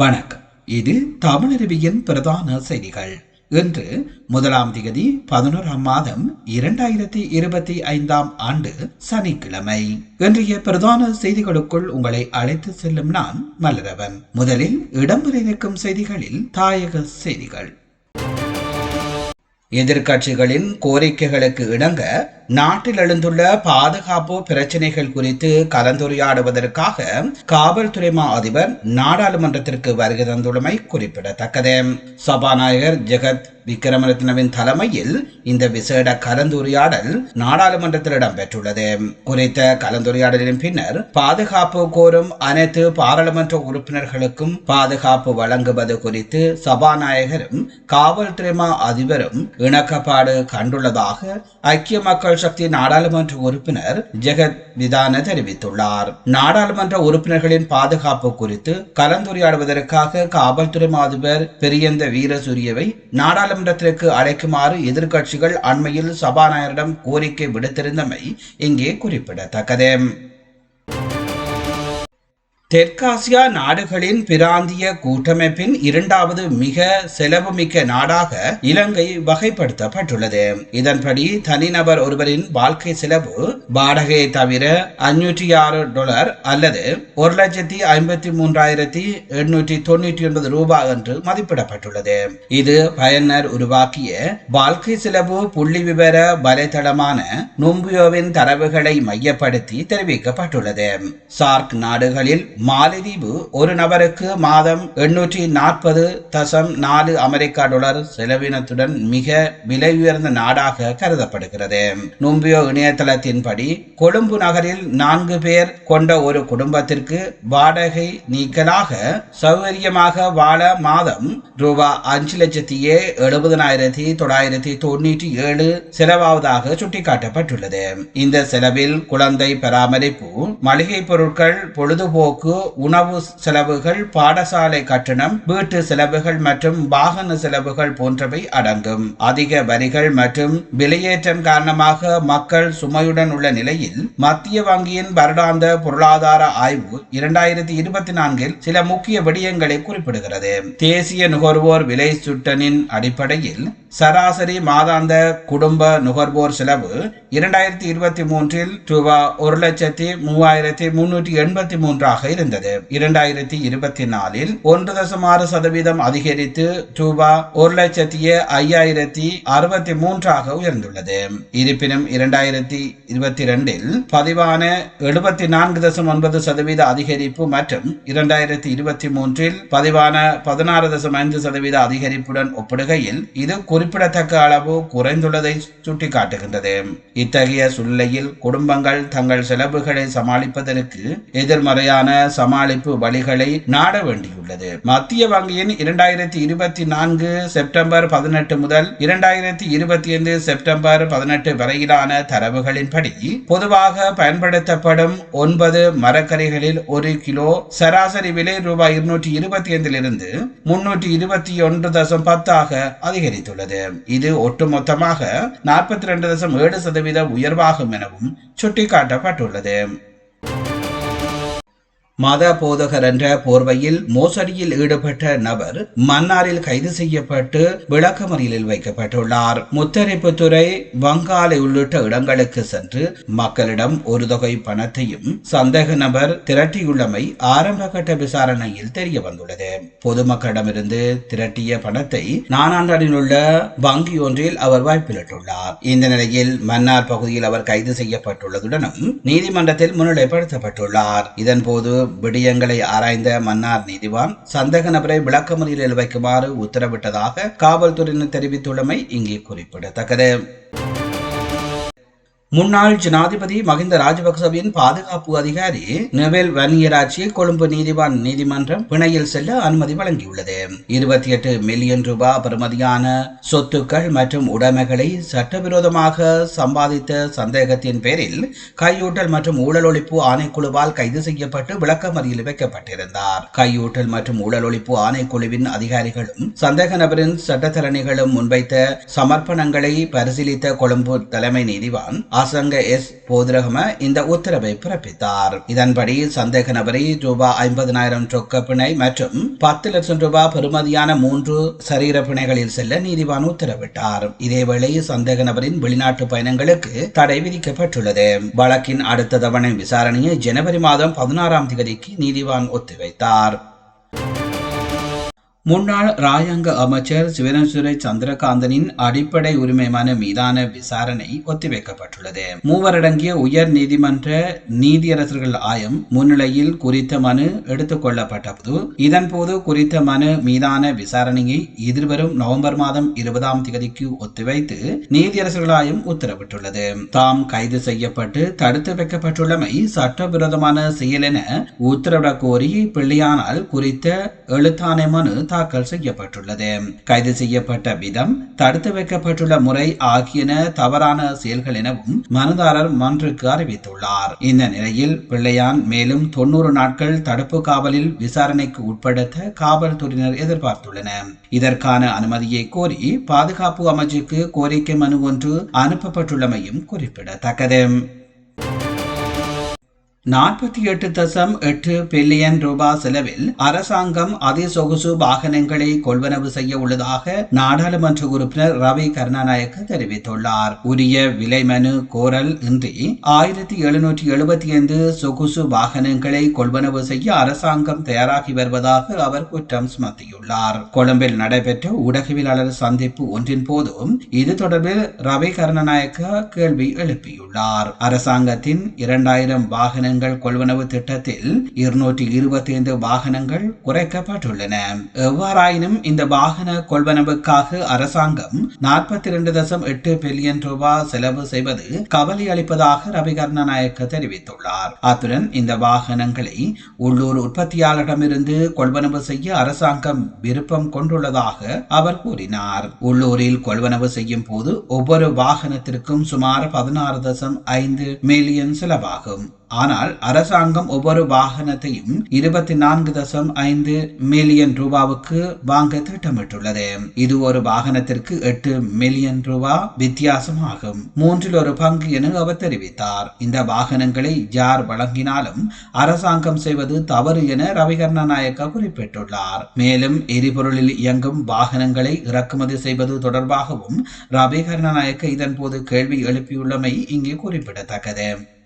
வணக்கம். இது தமிழருவியின் பிரதான செய்திகள். இன்று முதலாம் திகதி பதினோராம் மாதம் இரண்டாயிரத்தி இருபத்தி ஐந்தாம் ஆண்டு சனிக்கிழமை. இன்றைய பிரதான செய்திகளுக்குள் உங்களை அழைத்து செல்லும் நான் மலரவன் முதலில் இடம்பெற இருக்கும் செய்திகளில் தாயக செய்திகள். எதிர்க்கட்சிகளின் கோரிக்கைகளுக்கு இணங்க நாட்டில் எழுந்துள்ள பாதுகாப்பு பிரச்சினைகள் குறித்து கலந்துரையாடுவதற்காக காவல்துறை மா அதிபர் நாடாளுமன்றத்திற்கு வருகை தந்துள்ளமை குறிப்பிடத்தக்கது. சபாநாயகர் ஜெகத் விக்ரமரத்னவின் தலைமையில் இந்த விசேட கலந்துரையாடல் நாடாளுமன்றத்தில் இடம்பெற்றுள்ளது. குறித்த கலந்துரையாடலின் பின்னர் பாதுகாப்பு கோரும் அனைத்து பாராளுமன்ற உறுப்பினர்களுக்கும் பாதுகாப்பு வழங்குவது குறித்து சபாநாயகரும் காவல்துறை மா அதிபரும் இணக்கப்பாடு கண்டுள்ளதாக ஐக்கிய மக்கள் சக்தி நாடாளுமன்ற உறுப்பினர் ஜெகத் விதான தெரிவித்துள்ளார். நாடாளுமன்ற உறுப்பினர்களின் பாதுகாப்பு குறித்து கலந்துரையாடுவதற்காக காவல்துறை அதிபர் பெரியந்த வீரசூரியவை நாடாளுமன்றத்திற்கு அழைக்குமாறு எதிர்க்கட்சிகள் அண்மையில் சபாநாயகரிடம் கோரிக்கை விடுத்திருந்தமை இங்கே குறிப்பிடத்தக்கது. தெற்காசியா நாடுகளின் பிராந்திய கூட்டமைப்பின் இரண்டாவது மிக செலவுமிக்க நாடாக இலங்கை வகைப்படுத்தப்பட்டுள்ளது. இதன்படி தனிநபர் ஒருவரின் வாழ்க்கை செலவு வாடகையை தவிர அஞ்சூற்றி ஆறு டாலர் அல்லது ஒரு லட்சத்தி ஐம்பத்தி மூன்றாயிரத்தி எண்ணூற்றி தொண்ணூற்றி ஒன்பது ரூபாய் என்று மதிப்பிடப்பட்டுள்ளது. இது பயனர் உருவாக்கிய வாழ்க்கை செலவு புள்ளி விவர வலைதளமான நும்பியோவின் தரவுகளை மையப்படுத்தி தெரிவிக்கப்பட்டுள்ளது. சார்க் நாடுகளில் மாலதீவு ஒரு நபருக்கு மாதம் எண்ணூற்றி நாற்பது தசம் நாலு அமெரிக்கா டாலர் செலவினத்துடன் மிக விலை உயர்ந்த நாடாக கருதப்படுகிறது. நும்பியோ இணையதளத்தின்படி கொழும்பு நகரில் நான்கு பேர் கொண்ட ஒரு குடும்பத்திற்கு வாடகை நீக்கலாக சௌகரியமாக வாழ மாதம் ரூபா அஞ்சு லட்சத்தியே எழுபதனாயிரத்தி தொள்ளாயிரத்தி தொண்ணூற்றி ஏழு செலவாவதாக சுட்டிக்காட்டப்பட்டுள்ளது. இந்த செலவில் குழந்தை பராமரிப்பு மளிகை பொருட்கள் பொழுதுபோக்கு உணவு செலவுகள் பாடசாலை கட்டணம் வீட்டு செலவுகள் மற்றும் வாகன செலவுகள் போன்றவை அடங்கும். அதிக வரிகள் மற்றும் விலையேற்றம் காரணமாக மக்கள் சுமையுடன் உள்ள நிலையில் மத்திய வங்கியின் வருடாந்த பொருளாதார ஆய்வு இரண்டாயிரத்தி இருபத்தி நான்கில் சில முக்கிய விடயங்களை குறிப்பிடுகிறது. தேசிய நுகர்வோர் விலை சுட்டனின் அடிப்படையில் சராசரி மாதாந்த குடும்ப நுகர்வோர் செலவு இரண்டாயிரத்தி இருபத்தி மூன்றில் ரூபா ஒரு லட்சத்தி மூவாயிரத்தி முன்னூற்றி எண்பத்தி மூன்றாக இருந்தது. இரண்டாயிரத்தி இருபத்தி நாலில் ஒன்று தசம் ஆறு சதவீதம் அதிகரித்து ரூபா ஒரு லட்சத்தி ஐயாயிரத்தி அறுபத்தி மூன்றாக உயர்ந்துள்ளது. இருப்பினும் இரண்டாயிரத்தி இருபத்தி ரெண்டில் பதிவான எழுபத்தி நான்கு தசம் ஒன்பது சதவீத அதிகரிப்பு மற்றும் இரண்டாயிரத்தி இருபத்தி மூன்றில் பதிவான பதினாறு தசம் ஐந்து சதவீத அதிகரிப்புடன் ஒப்பிடுகையில் இது குறிப்பிடத்தக்க அளவு குறைந்துள்ளதை சுட்டிக்காட்டுகின்றது. இத்தகைய சூழ்நிலையில் குடும்பங்கள் தங்கள் செலவுகளை சமாளிப்பதற்கு எதிர்மறையான சமாளிப்பு வழிகளை நாட வேண்டியுள்ளது. மத்திய வங்கியின் இரண்டாயிரத்தி இருபத்தி நான்கு செப்டம்பர் பதினெட்டு முதல் இரண்டாயிரத்தி இருபத்தி ஐந்து செப்டம்பர் பதினெட்டு வரையிலான தரவுகளின்படி பொதுவாக பயன்படுத்தப்படும் ஒன்பது மரக்கறிகளில் ஒரு கிலோ சராசரி விலை ரூபாய் இருநூற்றி இருபத்தி ஐந்திலிருந்து முன்னூற்றி இருபத்தி ஒன்று தசம் பத்தாக அதிகரித்துள்ளது. இது ஒட்டுமொத்தமாக நாற்பத்தி ரெண்டு தசம் ஏழு சதவீத உயர்வாகும் எனவும் சுட்டிக்காட்டப்பட்டுள்ளது. மத போதகர் என்ற போர்வையில் மோசடியில் ஈடுபட்ட நபர் மன்னாரில் கைது செய்யப்பட்டு விளக்கமறியலில் வைக்கப்பட்டுள்ளார். முத்தரிப்புத்துறை வங்காலை உள்ளிட்ட இடங்களுக்கு சென்று மக்களிடம் ஒரு தொகை பணத்தையும் சந்தேக நபர் திரட்டியுள்ளமை ஆரம்ப கட்ட விசாரணையில் தெரிய வந்துள்ளது. பொதுமக்களிடமிருந்து திரட்டிய பணத்தை நானாண்டானில் உள்ள வங்கி ஒன்றில் அவர் வாய்ப்பிலிட்டுள்ளார். இந்த நிலையில் மன்னார் பகுதியில் அவர் கைது செய்யப்பட்டுள்ளதுடனும் நீதிமன்றத்தில் முன்னிலைப்படுத்தப்பட்டுள்ளார். இதன்போது விடயங்களை ஆராய்ந்த மன்னார் நீதிவான் சந்தேக நபரை விளக்கமறியலில் வைக்குமாறு உத்தரவிட்டதாக காவல்துறையினர் தெரிவித்துள்ளமை இங்கே குறிப்பிடத்தக்கது. முன்னாள் ஜனாதிபதி மஹிந்த ராஜபக்சவின் பாதுகாப்பு அதிகாரி நெவெல் வன்னியராட்சி கொழும்பு நீதிவான் நீதிமன்றம் பிணையில் செல்ல அனுமதி வழங்கியுள்ளது. இருபத்தி எட்டு மில்லியன் ரூபாய் பெறுமதியான சொத்துக்கள் மற்றும் உடைமைகளை சட்டவிரோதமாக சம்பாதித்த சந்தேகத்தின் பேரில் கையூட்டல் மற்றும் ஊழல் ஒழிப்பு ஆணைக்குழுவால் கைது செய்யப்பட்டு விளக்கமறியில் வைக்கப்பட்டிருந்தார். கையூட்டல் மற்றும் ஊழல் ஒழிப்பு ஆணைக்குழுவின் அதிகாரிகளும் சந்தேக நபரின் சட்டத்தரணிகளும் முன்வைத்த சமர்ப்பணங்களை பரிசீலித்த கொழும்பு தலைமை நீதிவான் அசங்க எஸ் போதிரகம இந்த உத்தரவை பிறப்பித்தார். இதன்படி சந்தேக நபரை ரூபாய் ஐம்பதனாயிரம் ரொக்க பிணை மற்றும் பத்து லட்சம் ரூபாய் பெறுமதியான மூன்று சரீர பிணைகளில் செல்ல நீதிவான் உத்தரவிட்டார். இதேவேளை சந்தேக நபரின் வெளிநாட்டு பயணங்களுக்கு தடை விதிக்கப்பட்டுள்ளது. வழக்கின் அடுத்த தவணை விசாரணையை ஜனவரி மாதம் பதினாறாம் தேதிக்கு நீதிவான் ஒத்திவைத்தார். முன்னாள் ராஜாங்க அமைச்சர் சிவனசுரை சந்திரகாந்தனின் அடிப்படை உரிமை மனு மீதான விசாரணை ஒத்திவைக்கப்பட்டுள்ளது. மூவரடங்கிய உயர் நீதிமன்ற நீதியரசர்கள் ஆயம் முன்னிலையில் குறித்த மனு எடுத்துக் கொள்ளப்பட்டபோது இதன்போது குறித்த மனு மீதான விசாரணையை எதிர்வரும் நவம்பர் மாதம் இருபதாம் தேதிக்கு ஒத்திவைத்து நீதியரசர்கள் ஆயம் உத்தரவிட்டுள்ளது. தாம் கைது செய்யப்பட்டு தடுத்து வைக்கப்பட்டுள்ளமை சட்டவிரோதமான செயல் என உத்தரவிடக் கோரி பிள்ளையானால் குறித்த எழுத்தான மனு தாக்கல் செய்யப்பட்டுள்ளது. கைது செய்யப்பட்ட விதம் தடுத்து வைக்கப்பட்டுள்ள முறை ஆகியன தவறான செயல்கள் எனவும் மனுதாரர் மன்றுக்கு அறிவித்துள்ளார். இந்த நிலையில் பிள்ளையான் மேலும் தொன்னூறு நாட்கள் தடுப்பு காவலில் விசாரணைக்கு உட்படுத்த காவல்துறையினர் எதிர்பார்த்துள்ளனர் இதற்கான அனுமதியை கோரி பாதுகாப்பு அமைச்சுக்கு கோரிக்கை மனு ஒன்று அனுப்பப்பட்டுள்ளமையும் குறிப்பிடத்தக்கது. நாற்பத்தி எட்டு தசம் எட்டு பில்லியன் ரூபாய் செலவில் அரசாங்கம் அதிசொகுசு வாகனங்களை கொள்வனவு செய்ய உள்ளதாக நாடாளுமன்ற உறுப்பினர் ரவி கருணாநாயக்க தெரிவித்துள்ளார். உரிய விலை மனு கோரல் இன்றி ஆயிரத்தி எழுநூற்றி எழுபத்தி ஐந்து சொகுசு வாகனங்களை கொள்வனவு செய்ய அரசாங்கம் தயாராகி வருவதாக அவர் குற்றம் சுமத்தியுள்ளார். கொழும்பில் நடைபெற்ற ஊடகவியலாளர் சந்திப்பு ஒன்றின் போதும் இது தொடர்பில் ரவி கருணாநாயக்க கேள்வி எழுப்பியுள்ளார். அரசாங்கத்தின் இரண்டாயிரம் வாகனங்கள் வாகனங்கள் கொள்வனவு திட்டத்தில் இருநூற்றி இருபத்தி ஐந்து வாகனங்கள் குறைக்கப்பட்டுள்ளன. எவ்வாறாயினும் இந்த வாகன கொள்வனவுக்காக அரசாங்கம் நாற்பத்தி இரண்டு தசம் எட்டு பில்லியன் ரூபாய் செலவு செய்வது கவலை அளிப்பதாக ரவி கருணாநாயக்க தெரிவித்துள்ளார். அத்துடன் இந்த வாகனங்களை உள்ளூர் உற்பத்தியாளரிடமிருந்து கொள்வனவு செய்ய அரசாங்கம் விருப்பம் கொண்டுள்ளதாக அவர் கூறினார். உள்ளூரில் கொள்வனவு செய்யும் போது ஒவ்வொரு வாகனத்திற்கும் சுமார் பதினாறு தசம் ஐந்து மில்லியன் செலவாகும். ஆனால் அரசாங்கம் ஒவ்வொரு வாகனத்தையும் இருபத்தி நான்கு தசம் ஐந்து மில்லியன் ரூபாவுக்கு வாங்க திட்டமிட்டுள்ளது. இது ஒரு வாகனத்திற்கு எட்டு மில்லியன் ரூபா வித்தியாசமாகும். மூன்றில் ஒரு பங்கு என அவர் தெரிவித்தார். இந்த வாகனங்களை யார் வழங்கினாலும் அரசாங்கம் செய்வது தவறு என ரவிகர்ண நாயக்க குறிப்பிட்டுள்ளார். மேலும் எரிபொருளில் இயங்கும் வாகனங்களை இறக்குமதி செய்வது தொடர்பாகவும் ரவிகர்ண நாயக்க இதன்போது கேள்வி எழுப்பியுள்ளமை இங்கே குறிப்பிடத்தக்கது.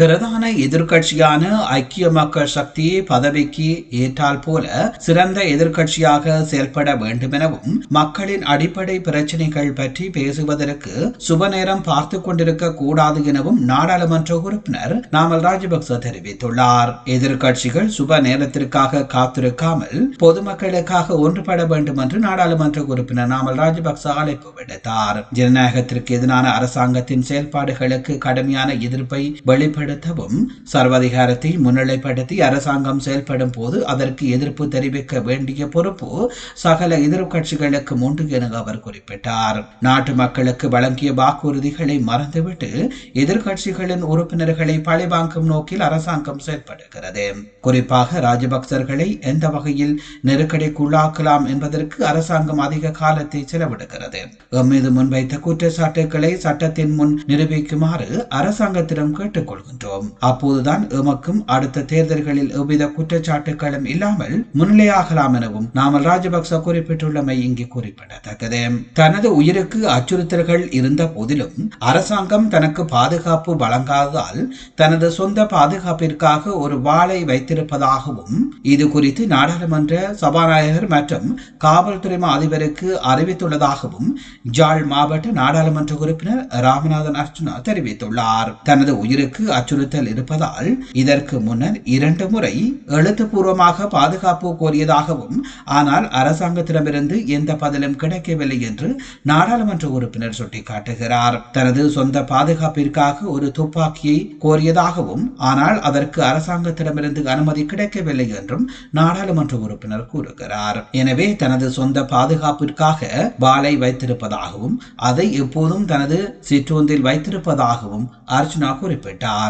பிரதான எதிர்கட்சியான ஐக்கிய மக்கள் சக்தி பதவிக்கு ஏற்றால் போல சிறந்த எதிர்கட்சியாக செயல்பட வேண்டும் எனவும் மக்களின் அடிப்படை பிரச்சனைகள் பற்றி பேசுவதற்கு சுப நேரம் பார்த்து கொண்டிருக்க கூடாது எனவும் நாடாளுமன்ற உறுப்பினர் நாமல் ராஜபக்ச தெரிவித்துள்ளார். எதிர்கட்சிகள் சுப நேரத்திற்காக காத்திருக்காமல் பொதுமக்களுக்காக ஒன்றுபட வேண்டும் என்று நாடாளுமன்ற உறுப்பினர் நாமல் ராஜபக்ச அழைப்பு விடுத்தார். ஜனநாயகத்திற்கு எதிரான அரசாங்கத்தின் செயல்பாடுகளுக்கு கடுமையான எதிர்ப்பை வெளிப்பட செயல்படுத்தவும் சர்வாதிகாரத்தை முன்னிலைப்படுத்தி அரசாங்கம் செயல்படும் போது அதற்கு எதிர்ப்பு தெரிவிக்க வேண்டிய பொறுப்பு சகல எதிர்கட்சிகளுக்கு உண்டு என அவர் குறிப்பிட்டார். நாட்டு மக்களுக்கு வழங்கிய வாக்குறுதிகளை மறந்துவிட்டு எதிர்கட்சிகளின் உறுப்பினர்களை பழிவாங்கும் நோக்கில் அரசாங்கம் செயல்படுகிறது. குறிப்பாக ராஜபக்சர்களை எந்த வகையில் நெருக்கடிக்குள்ளாக்கலாம் என்பதற்கு அரசாங்கம் அதிக காலத்தை செலவிடுகிறது. எம்மீது முன்வைத்த குற்றச்சாட்டுகளை சட்டத்தின் முன் நிரூபிக்குமாறு அரசாங்கத்திடம் கேட்டுக்கொள்கின்றோம் அப்போதுதான் எமக்கும் அடுத்த தேர்தல்களில் எவ்வித குற்றச்சாட்டுகளும் இல்லாமல் முன்னிலையாகலாம் எனவும் நாமல் ராஜபக்ச குறிப்பிட்டுள்ளமை இங்கு குறிப்பிடத்தக்கது. தனது உயிருக்கு அச்சுறுத்தல்கள் இருந்த போதிலும் அரசாங்கம் தனக்கு பாதுகாப்பு வழங்காததால் தனது சொந்த பாதுகாப்பிற்காக ஒரு வாளை வைத்திருப்பதாகவும் இது குறித்து நாடாளுமன்ற சபாநாயகர் மற்றும் காவல்துறை அதிபருக்கு அறிவித்துள்ளதாகவும் ஜாழ் மாவட்ட நாடாளுமன்ற உறுப்பினர் ராமநாதன் அர்ச்சுனா தெரிவித்துள்ளார். தனது உயிருக்கு அச்சுறுத்தல் இருப்பதால் இதற்கு முன்னர் இரண்டு முறை எழுத்துப்பூர்வமாக பாதுகாப்பு கோரியதாகவும் ஆனால் அரசாங்கத்திடமிருந்து எந்த பதிலும் கிடைக்கவில்லை என்று நாடாளுமன்ற உறுப்பினர் சுட்டிக்காட்டுகிறார். தனது சொந்த பாதுகாப்பிற்காக ஒரு துப்பாக்கியை கோரியதாகவும் ஆனால் அதற்கு அரசாங்கத்திடமிருந்து அனுமதி கிடைக்கவில்லை என்றும் நாடாளுமன்ற உறுப்பினர் கூறுகிறார். எனவே தனது சொந்த பாதுகாப்பிற்காக வாளை வைத்திருப்பதாகவும் அதை எப்போதும் தனது சிற்றூந்தில் வைத்திருப்பதாகவும் அர்ஜுனா குறிப்பிட்டார்.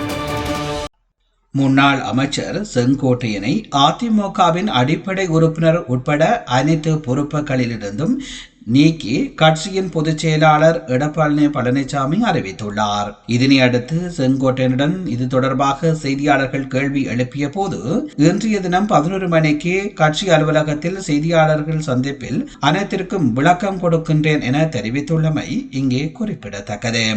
முன்னாள் அமைச்சர் செங்கோட்டையனை அதிமுகவின் அடிப்படை உறுப்பினர் உட்பட அனைத்து பொறுப்புகளிலிருந்தும் நீக்கி கட்சியின் பொதுச் செயலாளர் எடப்பாடி பழனிசாமி அறிவித்துள்ளார். இதனை அடுத்து செங்கோட்டையனுடன் இது தொடர்பாக செய்தியாளர்கள் கேள்வி எழுப்பிய போது இன்றைய தினம் பதினோரு மணிக்கு கட்சி அலுவலகத்தில் செய்தியாளர்கள் சந்திப்பில் அனைத்திற்கும் விளக்கம் கொடுக்கின்றேன் என தெரிவித்துள்ளமை இங்கே குறிப்பிடத்தக்கது.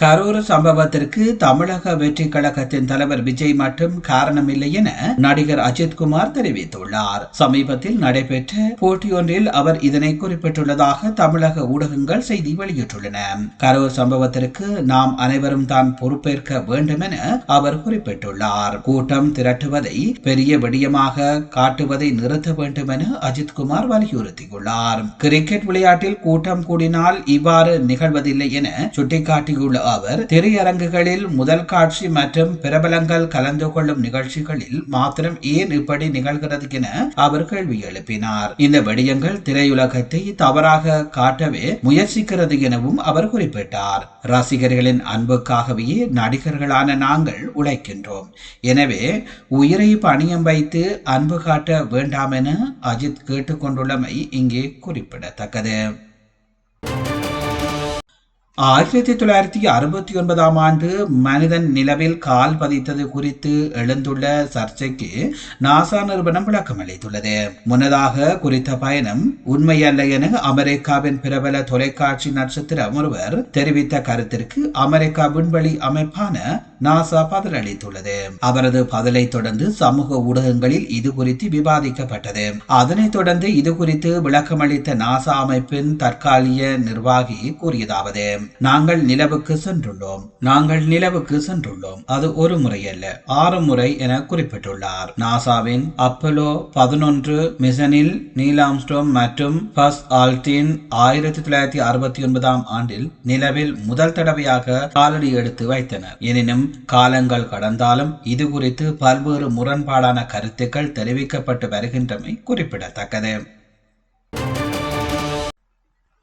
கரூர் சம்பவத்திற்கு தமிழக வெற்றி கழகத்தின் தலைவர் விஜய் மட்டும் காரணமில்லை என நடிகர் அஜித்குமார் தெரிவித்துள்ளார். சமீபத்தில் நடைபெற்ற போட்டியொன்றில் அவர் இதனை குறிப்பிட்டுள்ளதாக தமிழக ஊடகங்கள் செய்தி வெளியிட்டுள்ளன. கரூர் சம்பவத்திற்கு நாம் அனைவரும் தான் பொறுப்பேற்க வேண்டும் என அவர் குறிப்பிட்டுள்ளார். கூட்டம் திரட்டுவதை பெரிய விடயமாக காட்டுவதை நிறுத்த வேண்டும் என அஜித்குமார் வலியுறுத்தியுள்ளார். கிரிக்கெட் விளையாட்டில் கூட்டம் கூடினால் இவ்வாறு நிகழ்வதில்லை என சுட்டிக்காட்டியுள்ள அவர் திரையரங்குகளில் முதல் காட்சி மற்றும் பிரபலங்கள் கலந்து கொள்ளும் நிகழ்ச்சிகளில் மாத்திரம் ஏன் இப்படி நிகழ்கிறது என அவர் கேள்வி எழுப்பினார். இந்த விடயங்கள் திரையுலகத்தை தவறாக காட்டவே முயற்சிக்கிறது எனவும் அவர் குறிப்பிட்டார். ரசிகர்களின் அன்புக்காகவே நடிகர்களான நாங்கள் உழைக்கின்றோம். எனவே உயிரை பணியம் வைத்து அன்பு காட்ட வேண்டாம் என அஜித் கேட்டுக்கொண்டுள்ளமை இங்கே குறிப்பிடத்தக்கது. ஆயிரத்தி தொள்ளாயிரத்தி அறுபத்தி ஒன்பதாம் ஆண்டு மனிதன் நிலவில் கால் பதித்தது குறித்து எழுந்துள்ள சர்ச்சைக்கு நாசா நிறுவனம் விளக்கம் அளித்துள்ளது. முன்னதாக குறித்த பயணம் உண்மையல்ல என அமெரிக்காவின் பிரபல தொலைக்காட்சி நட்சத்திரம் ஒருவர் தெரிவித்த கருத்திற்கு அமெரிக்கா விண்வெளி அமைப்பான நாசா பதிலளித்துள்ளது. அவரது பதிலை தொடர்ந்து சமூக ஊடகங்களில் இது குறித்து விவாதிக்கப்பட்டது. அதனைத் தொடர்ந்து இது குறித்து விளக்கமளித்த நாசா அமைப்பின் தற்காலிக நிர்வாகி கூறியதாவது நாங்கள் நிலவுக்கு சென்றுள்ளோம். நாங்கள் நிலவுக்கு சென்றுள்ளோம். அது ஒரு முறை அல்ல ஆறு முறை என குறிப்பிட்டுள்ளார். நாசாவின் அப்பலோ பதினொன்று மிஷனில் நீலாம்ஸ்டோம் மற்றும் பஸ் ஆல்டின் ஆயிரத்தி தொள்ளாயிரத்தி அறுபத்தி ஒன்பதாம் ஆண்டில் நிலவில் முதல் தடவையாக காலடி எடுத்து வைத்தனர். எனினும் காலங்கள் கடந்தாலும் இது குறித்து பல்வேறு முரண்பாடான கருத்துக்கள் தெரிவிக்கப்பட்டு வருகின்றமை குறிப்பிடத்தக்கது.